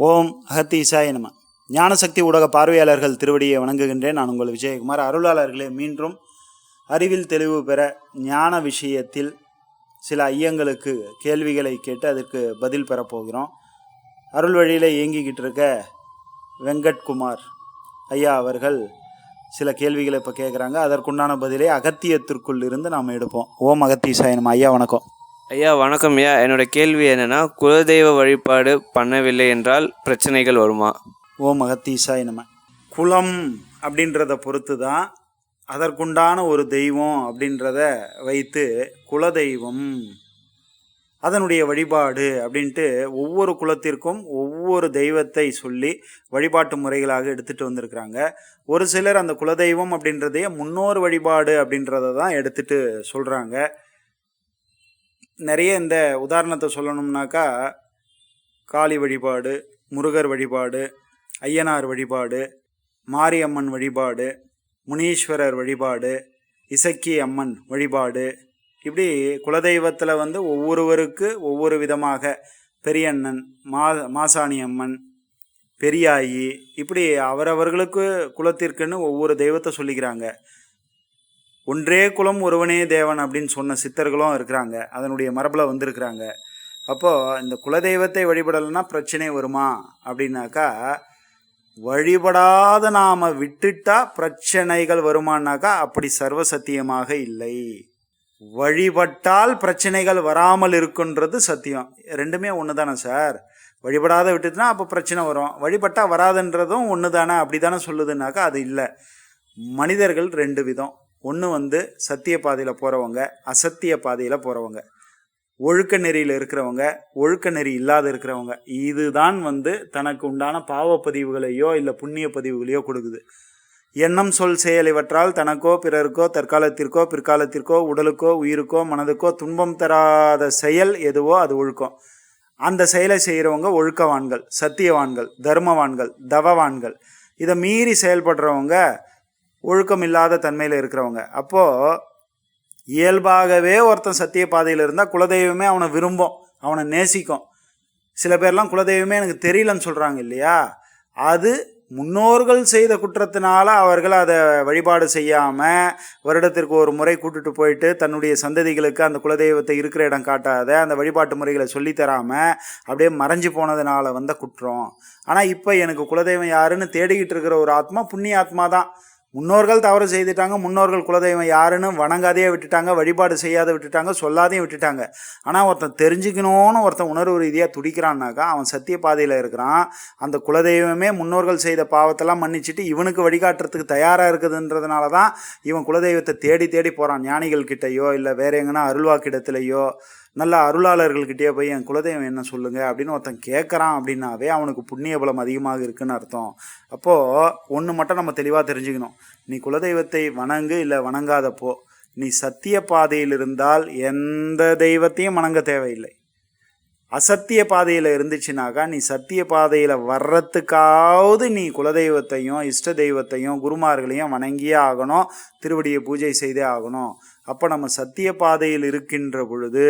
ஓம் அகத்தி இசாய நம. ஞானசக்தி ஊடக பார்வையாளர்கள் திருவடியை வணங்குகின்றேன். நான் உங்கள் விஜயகுமார். அருளாளர்களே மீண்டும் அறிவில் தெளிவு பெற ஞான விஷயத்தில் சில ஐயங்களுக்கு கேள்விகளை கேட்டு அதற்கு பதில் பெறப்போகிறோம் அருள் வழியில் இயங்கிக்கிட்டு இருக்க வெங்கட்குமார் ஐயா அவர்கள் சில கேள்விகளை இப்போ கேட்குறாங்க அதற்குண்டான பதிலை அகத்தியத்திற்குள் இருந்து நாம் எடுப்போம். ஓம் அகத்தி இசாய ஐயா வணக்கம். ஐயா வணக்கம் ஐயா. என்னோட கேள்வி என்னன்னா குலதெய்வ வழிபாடு பண்ணவில்லை என்றால் பிரச்சனைகள் வருமா? ஓ அகத்தீசாய் நம்ம குலம் அப்படின்றத பொறுத்து தான் அதற்குண்டான ஒரு தெய்வம் அப்படின்றத வைத்து குலதெய்வம் அதனுடைய வழிபாடு அப்படின்ட்டு ஒவ்வொரு குலத்திற்கும் ஒவ்வொரு தெய்வத்தை சொல்லி வழிபாட்டு முறைகளாக எடுத்துகிட்டு வந்திருக்கிறாங்க. ஒரு சிலர் அந்த குலதெய்வம் அப்படின்றதையே முன்னோர் வழிபாடு அப்படின்றத தான் எடுத்துகிட்டு சொல்கிறாங்க நிறைய இந்த உதாரணத்தை சொல்லணும்னாக்கா காளி வழிபாடு முருகர் வழிபாடு ஐயனார் வழிபாடு மாரியம்மன் வழிபாடு முனீஸ்வரர் வழிபாடு இசக்கி அம்மன் வழிபாடு. இப்படி குலதெய்வத்தில் வந்து ஒவ்வொருவருக்கு ஒவ்வொரு விதமாக பெரியண்ணன் மா மாசாணி அம்மன் பெரியாயி இப்படி அவரவர்களுக்கு குலத்திற்குன்னு ஒவ்வொரு தெய்வத்தை சொல்லிக்கிறாங்க. ஒன்றே குலம் ஒருவனே தேவன் அப்படின்னு சொன்ன சித்தர்களும் இருக்கிறாங்க. அதனுடைய மரபில் வந்திருக்கிறாங்க. அப்போது இந்த குலதெய்வத்தை வழிபடலைன்னா பிரச்சனை வருமா? அப்படின்னாக்கா வழிபடாத நாம் விட்டுட்டா பிரச்சனைகள் வருமானாக்கா அப்படி சர்வசத்தியமாக இல்லை. வழிபட்டால் பிரச்சனைகள் வராமல் இருக்குன்றது சத்தியம். ரெண்டுமே ஒன்று தானே சார்? வழிபடாத விட்டுட்டுனா அப்போ பிரச்சனை வரும். வழிபட்டால் வராதுன்றதும் ஒன்று தானே அப்படி தானே சொல்லுதுன்னாக்கா அது இல்லை. மனிதர்கள் ரெண்டு விதம். ஒன்று வந்து சத்திய பாதையில் போகிறவங்க அசத்திய பாதையில் போகிறவங்க ஒழுக்க நெறியில் இருக்கிறவங்க ஒழுக்க நெறி இல்லாத இருக்கிறவங்க. இதுதான் வந்து தனக்கு உண்டான பாவப்பதிவுகளையோ இல்லை புண்ணிய பதிவுகளையோ கொடுக்குது. எண்ணம் சொல் செயல் இவற்றால் தனக்கோ பிறருக்கோ தற்காலத்திற்கோ பிற்காலத்திற்கோ உடலுக்கோ உயிருக்கோ மனதுக்கோ துன்பம் தராத செயல் எதுவோ அது ஒழுக்கம். அந்த செயலை செய்கிறவங்க ஒழுக்கவான்கள் சத்தியவான்கள் தர்மவான்கள் தவவான்கள். இதை மீறி செயல்படுறவங்க ஒழுக்கம் இல்லாத தன்மையில் இருக்கிறவங்க. அப்போது இயல்பாகவே ஒருத்தன் சத்திய பாதையில் இருந்தால் குலதெய்வமே அவனை விரும்பும் அவனை நேசிக்கும். சில பேர்லாம் குலதெய்வமே எனக்கு தெரியலன்னு சொல்கிறாங்க இல்லையா? அது முன்னோர்கள் செய்த குற்றத்தினால அவர்கள் அதை வழிபாடு செய்யாமல் வருடத்திற்கு ஒரு முறை கூட்டுட்டு போயிட்டு தன்னுடைய சந்ததிகளுக்கு அந்த குலதெய்வத்தை இருக்கிற இடம் காட்டாத அந்த வழிபாட்டு முறைகளை சொல்லித் தராமல் அப்படியே மறைஞ்சு போனதுனால வந்த குற்றம். ஆனால் இப்போ எனக்கு குலதெய்வம் யாருன்னு தேடிக்கிட்டு இருக்கிற ஒரு ஆத்மா புண்ணிய ஆத்மா தான். முன்னோர்கள் தவறு செய்துட்டாங்க முன்னோர்கள் குலதெய்வம் யாருன்னு வணங்காதையே விட்டுட்டாங்க வழிபாடு செய்யாத விட்டுட்டாங்க சொல்லாதையும் விட்டுட்டாங்க. ஆனால் ஒருத்தன் தெரிஞ்சுக்கணும்னு ஒருத்தன் உணர்வு ரீதியாக துடிக்கிறான்னாக்கா அவன் சத்திய பாதையில் இருக்கிறான். அந்த குலதெய்வமே முன்னோர்கள் செய்த பாவத்தெல்லாம் மன்னிச்சிட்டு இவனுக்கு வழிகாட்டுறதுக்கு தயாராக இருக்குதுன்றதுனால தான் இவன் குலதெய்வத்தை தேடி தேடி போகிறான் ஞானிகள் கிட்டேயோ இல்லை வேற எங்கன்னா அருள்வாக்கிடத்துலையோ நல்ல அருளாளர்கள்கிட்டயே போய் என் குலதெய்வம் என்ன சொல்லுங்க அப்படின்னு ஒருத்தன் கேட்குறான் அப்படின்னாவே அவனுக்கு புண்ணிய பலம் அதிகமாக இருக்குன்னு அர்த்தம். அப்போது ஒன்று மட்டும் நம்ம தெளிவாக தெரிஞ்சுக்கணும். நீ குலதெய்வத்தை வணங்கு இல்லை வணங்காதப்போ நீ சத்திய பாதையில் இருந்தால் எந்த தெய்வத்தையும் வணங்க தேவையில்லை. அசத்திய பாதையில் இருந்துச்சுனாக்கா நீ சத்திய பாதையில் வர்றதுக்காவது நீ குலதெய்வத்தையும் இஷ்ட தெய்வத்தையும் குருமார்களையும் வணங்கியே ஆகணும் திருவடியை பூஜை செய்தே ஆகணும். அப்போ நம்ம சத்திய பாதையில் இருக்கின்ற பொழுது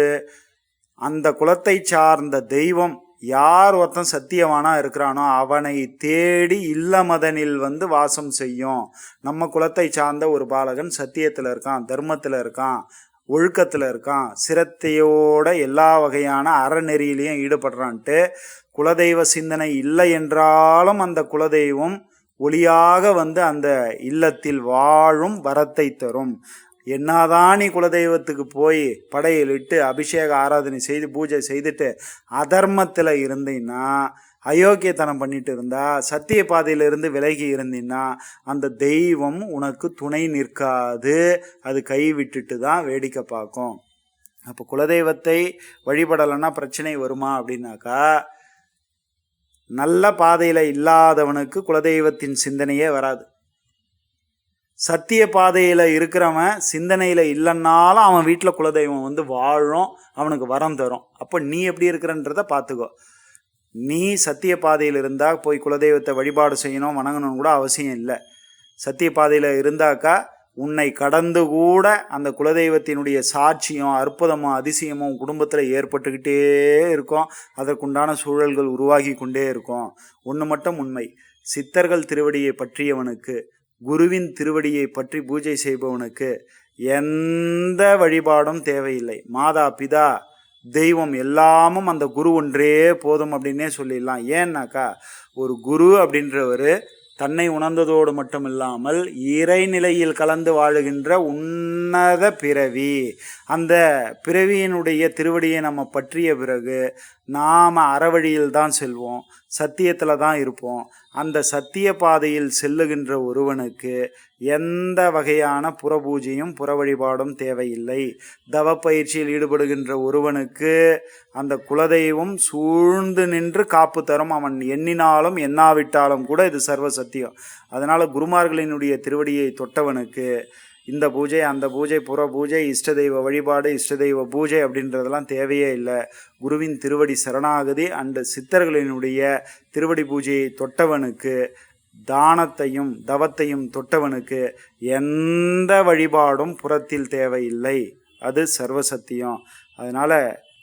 அந்த குலத்தை சார்ந்த தெய்வம் யார் ஒருத்தன் சத்தியவானா இருக்கிறானோ அவனை தேடி இல்லமதனில் வந்து வாசம் செய்யும். நம்ம குலத்தை சார்ந்த ஒரு பாலகன் சத்தியத்தில் இருக்கான் தர்மத்தில் இருக்கான் ஒழுக்கத்தில் இருக்கான் சிரத்தையோட எல்லா வகையான அறநெறியிலையும் ஈடுபடுறான்ட்டு குலதெய்வ சிந்தனை இல்லை என்றாலும் அந்த குலதெய்வம் ஒளியாக வந்து அந்த இல்லத்தில் வாழும் வரத்தை தரும். என்னதான் நீ குலதெய்வத்துக்கு போய் படையலிட்டு அபிஷேக ஆராதனை செய்து பூஜை செய்துட்டு அதர்மத்தில் இருந்தீங்கன்னா அயோக்கியத்தனம் பண்ணிட்டு இருந்தா சத்திய பாதையிலிருந்து விலகி இருந்தீங்கன்னா அந்த தெய்வம் உனக்கு துணை நிற்காது. அது கை விட்டுட்டு தான் வேடிக்கை பார்க்கும். அப்போ குலதெய்வத்தை வழிபடலைன்னா பிரச்சனை வருமா அப்படின்னாக்கா நல்ல பாதையில் இல்லாதவனுக்கு குலதெய்வத்தின் சிந்தனையே வராது. சத்திய பாதையில் இருக்கிறவன் சிந்தனையில் இல்லைன்னாலும் அவன் வீட்டில் குலதெய்வம் வந்து வாழும் அவனுக்கு வரம் தரும். அப்போ நீ எப்படி இருக்கிறன்றத பார்த்துக்கோ. நீ சத்திய பாதையில் இருந்தால் போய் குலதெய்வத்தை வழிபாடு செய்யணும் வணங்கணும்னு கூட அவசியம் இல்லை. சத்திய பாதையில் இருந்தாக்கா உன்னை கடந்து கூட அந்த குலதெய்வத்தினுடைய சாட்சியம் அற்புதமும் அதிசயமும் குடும்பத்தில் ஏற்பட்டுக்கிட்டே இருக்கும். அதற்குண்டான சூழல்கள் உருவாகி கொண்டே இருக்கும். ஒன்று மட்டும் உண்மை. சித்தர்கள் திருவடியை பற்றியவனுக்கு குருவின் திருவடியை பற்றி பூஜை செய்பவனுக்கு எந்த வழிபாடும் தேவையில்லை. மாதா பிதா தெய்வம் எல்லாமும் அந்த குரு ஒன்றே போதும் அப்படின்னே சொல்லிடலாம். ஏன்னாக்கா ஒரு குரு அப்படின்றவர் தன்னை உணர்ந்ததோடு மட்டும் இல்லாமல் இறைநிலையில் கலந்து வாழுகின்ற உன்னத பிறவி. அந்த பிறவியினுடைய திருவடியை நம்ம பற்றிய பிறகு நாம் அறவழியில் தான் செல்வோம் சத்தியத்தில் தான் இருப்போம். அந்த சத்திய பாதையில் செல்லுகின்ற ஒருவனுக்கு எந்த வகையான புற பூஜையும் புற வழிபாடும் தேவையில்லை. தவ பயிற்சியில் ஈடுபடுகின்ற ஒருவனுக்கு அந்த குலதெய்வம் சூழ்ந்து நின்று காப்பு தரும். அவன் எண்ணினாலும் எண்ணாவிட்டாலும் கூட இது சர்வ சத்தியம். அதனால் குருமார்களினுடைய திருவடியை தொட்டவனுக்கு இந்த பூஜை அந்த பூஜை புற பூஜை இஷ்ட தெய்வ வழிபாடு இஷ்ட தெய்வ பூஜை அப்படின்றதெல்லாம் தேவையே இல்லை. குருவின் திருவடி சரணாகதி அண்டு சித்தர்களினுடைய திருவடி பூஜையை தொட்டவனுக்கு தானத்தையும் தவத்தையும் தொட்டவனுக்கு எந்த வழிபாடும் புறத்தில் தேவையில்லை. அது சர்வசத்தியம். அதனால்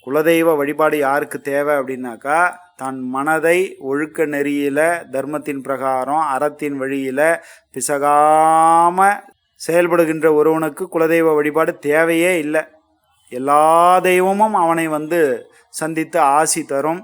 குலதெய்வ வழிபாடு யாருக்கு தேவை அப்படின்னாக்கா தன் மனதை ஒழுக்க நெறியில் தர்மத்தின் பிரகாரம் அறத்தின் வழியில் பிசகாம செயல்படுகின்ற ஒருவனுக்கு குலதெய்வ வழிபாடு தேவையே இல்லை. எல்லா தெய்வமும் அவனை வந்து சந்தித்து ஆசி தரும்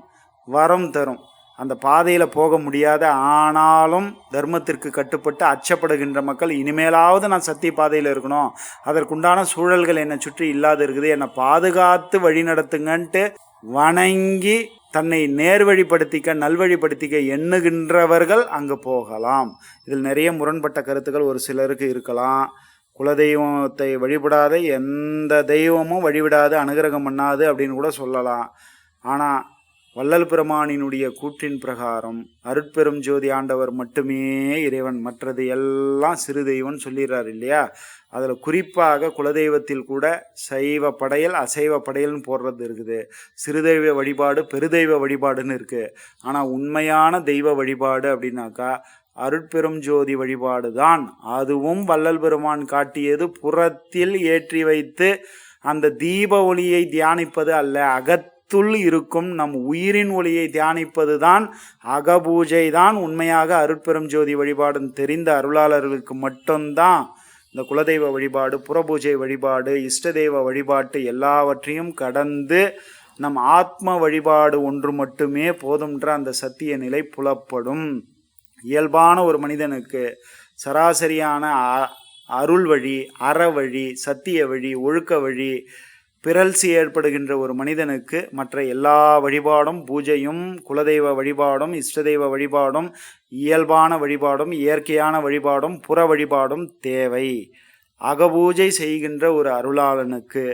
வரம் தரும். அந்த பாதையில் போக முடியாத ஆனாலும் தர்மத்திற்கு கட்டுப்பட்டு அச்சப்படுகின்ற மக்கள் இனிமேலாவது நான் சத்திய பாதையில் இருக்கணும். அதற்குண்டான சூழல்கள் என்னை சுற்றி இல்லாத இருக்குது. என்னை பாதுகாத்து வழி நடத்துங்கன்ட்டு வணங்கி தன்னை நேர்வழிப்படுத்திக்க நல்வழிப்படுத்திக்க எண்ணுகின்றவர்கள் அங்கு போகலாம். இதில் நிறைய முரண்பட்ட கருத்துக்கள் ஒரு சிலருக்கு இருக்கலாம். குலதெய்வத்தை வழிபடாத எந்த தெய்வமும் வழிவிடாது அனுகிரகம் பண்ணாது அப்படின்னு கூட சொல்லலாம். ஆனால் வள்ளல் பெருமானினுடைய கூற்றின் பிரகாரம் அருட்பெரும் ஜோதி ஆண்டவர் மட்டுமே இறைவன் மற்றது எல்லாம் சிறு தெய்வம்னு சொல்லிடுறார் இல்லையா? அதில் குறிப்பாக குலதெய்வத்தில் கூட சைவ படையல் அசைவ படையல்னு போடுறது இருக்குது. சிறுதெய்வ வழிபாடு பெருதெய்வ வழிபாடுன்னு இருக்குது ஆனால் உண்மையான தெய்வ வழிபாடு அப்படின்னாக்கா அருட்பெரும் ஜோதி வழிபாடு தான் அதுவும் வள்ளல் பெருமான் காட்டியது புறத்தில் ஏற்றி வைத்து அந்த தீப ஒளியை தியானிப்பது அல்ல அகத் அகத்துள் இருக்கும் நம் உயிரின் ஒளியை தியானிப்பது தான் அகபூஜை தான் உண்மையாக அருட்பெரும் ஜோதி வழிபாடுன்னு தெரிந்த அருளாளர்களுக்கு மட்டும்தான் இந்த குலதெய்வ வழிபாடு புறபூஜை வழிபாடு இஷ்ட தெய்வ வழிபாட்டு எல்லாவற்றையும் கடந்து நம் ஆத்ம வழிபாடு ஒன்று மட்டுமே போதும்ன்ற அந்த சத்திய நிலை புலப்படும். இயல்பான ஒரு மனிதனுக்கு சராசரியான அ- அருள் வழி அற வழி சத்திய வழி ஒழுக்க வழி பிறல்சி ஏற்படுகின்ற ஒரு மனிதனுக்கு மற்ற எல்லா வழிபாடும் பூஜையும் குலதெய்வ வழிபாடும் இஷ்டதெய்வ வழிபாடும் இயல்பான வழிபாடும் இயற்கையான வழிபாடும் புற வழிபாடும் தேவை. அகபூஜை செய்கின்ற ஒரு அருளாளனுக்கு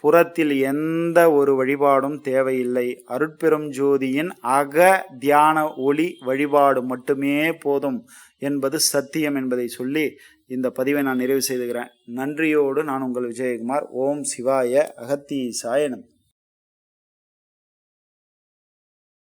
புறத்தில் எந்த ஒரு வழிபாடும் தேவையில்லை. அருட்பெரும் ஜோதியின் அக தியான ஒளி வழிபாடு மட்டுமே போதும் என்பது சத்தியம் என்பதை சொல்லி இந்த பதிவை நான் நிறைவு செய்துகிறேன். நன்றியோடு நான் உங்கள் விஜயகுமார். ஓம் சிவாய அகத்தீசாயனம்